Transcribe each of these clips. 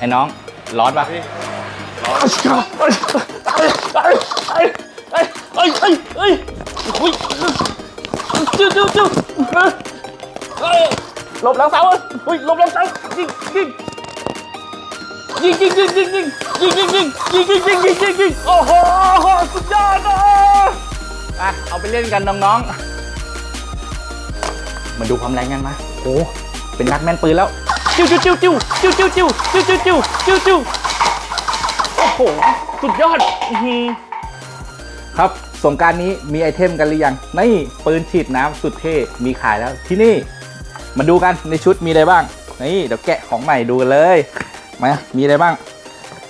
ไอ้น้องร้อนปะพี่เอ้ยเอ้ยเอ้ยเอ้ยเอ้ยเอ้ยเอ้ยเอ้ยจิ้วจิ้วจิ้วเอ้ยเอ้ยหลบหลังเสาเอ้ยเฮ้ยหลบหลังเสายิงยิงยิงยิงยิงยิงยิงยิงยิงยิงยิงยิงยิงยิงยิงยิงโอ้โหสุดยอดอะอะเอาไปเล่นกันน้องๆมาดูความแรงกันมาโอ้เป็นนักแม่นปืนแล้ว จิ้วจิ้วจิ้วจิ้วจิ้วจิ้วจิ้วจิ้วจิ้วจิ้วจิ้วจิ้วโอ้โหสุดยอดอือหือครับสงการนี้มีไอเทมกันหรือยังนี่ปืนฉีดน้ำสุดเท่ มีขายแล้วที่นี่ มาดูกันในชุดมีอะไรบ้าง นี่เดี๋ยวแกะของใหม่ดูกันเลยมามีอะไรบ้าง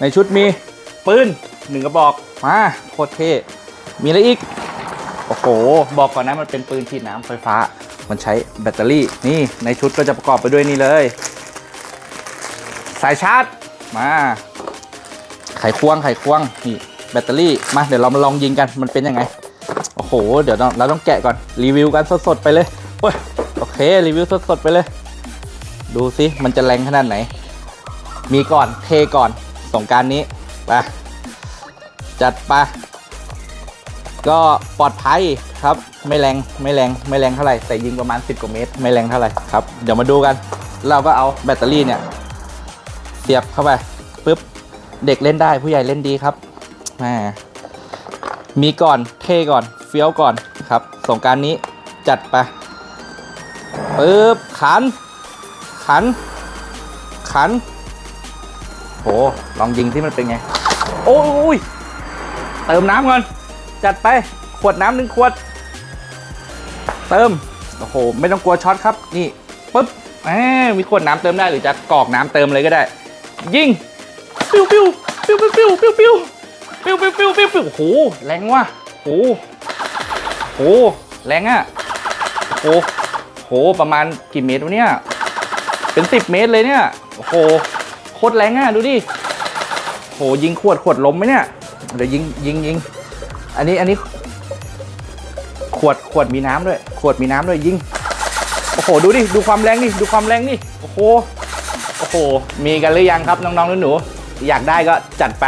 ในชุดมีปืนหนึ่งกระบอกมาโคตรเท่ มีอะไรอีก โอ้โห บอกก่อนนะมันเป็นปืนฉีดน้ำไฟฟ้า มันใช้แบตเตอรี่ นี่ในชุดก็จะประกอบไปด้วยนี่เลย สายชาร์จมาไขควงไขควงนี่แบตเตอรี่มาเดี๋ยวเรามาลองยิงกันมันเป็นยังไงโอ้โห เดี๋ยวเราต้องแกะก่อนรีวิวกันสดๆไปเลยโอ้ยโอเครีวิวสดๆไปเลย ดูสิมันจะแรงขนาดไหน มีก่อนเทก่อนสงกรารนี้ไปจัดไปก็ปลอดภัยครับไม่แรงไม่แรงไม่แรงเท่าไหร่แต่ยิงประมาณ 10กว่าเมตร ไม่แรงเท่าไหร่ครับเดี๋ยวมาดูกัน เราก็เอาแบตเตอรี่เนี่ย สียบเข้าไปปุ๊บเด็กเล่นได้ผู้ใหญ่เล่นดีครับแหมมีก่อนเท่ก่อนเฟี้ยวก่อนครับสงการนี้จัดไปปึ๊บขัน ขัน ขันโหลองยิงที่มันเป็นไง โอ้ยเติมน้ำก่อน จัดไปขวดน้ำหนึ่งขวด เติมโอ้โห ไม่ต้องกลัวช็อตครับ นี่ปึ๊บแหมมีขวดน้ำเติมได้หรือจะกรอกน้ำเติมเลยก็ได้ ยิงปิ้วปิ้วปิ้วปิ้วปิ้วปิ้วปิ้วปิ้วปิ้วปิ้วปิ้วโอ้โหแรงว่ะโอ้โหโอ้โหแรงอะโอ้โหโหประมาณกี่เมตรวะเนี่ยเป็นสิบเมตรเลยเนี่ยโอ้โหโคตรแรงอะดูดิโหยิงขวดขวดล้มไหมเนี่ยเดี๋ยวยิงยิงยิงอันนี้อันนี้ ขวดขวดมีน้ำด้วย ขวดมีน้ำด้วยยิงโอ้โหดูดิดูความแรงนี่ดูความแรงนี่โอ้โห โอ้โห มีกันหรือยังครับน้องๆหนูๆอยากได้ก็จัดไป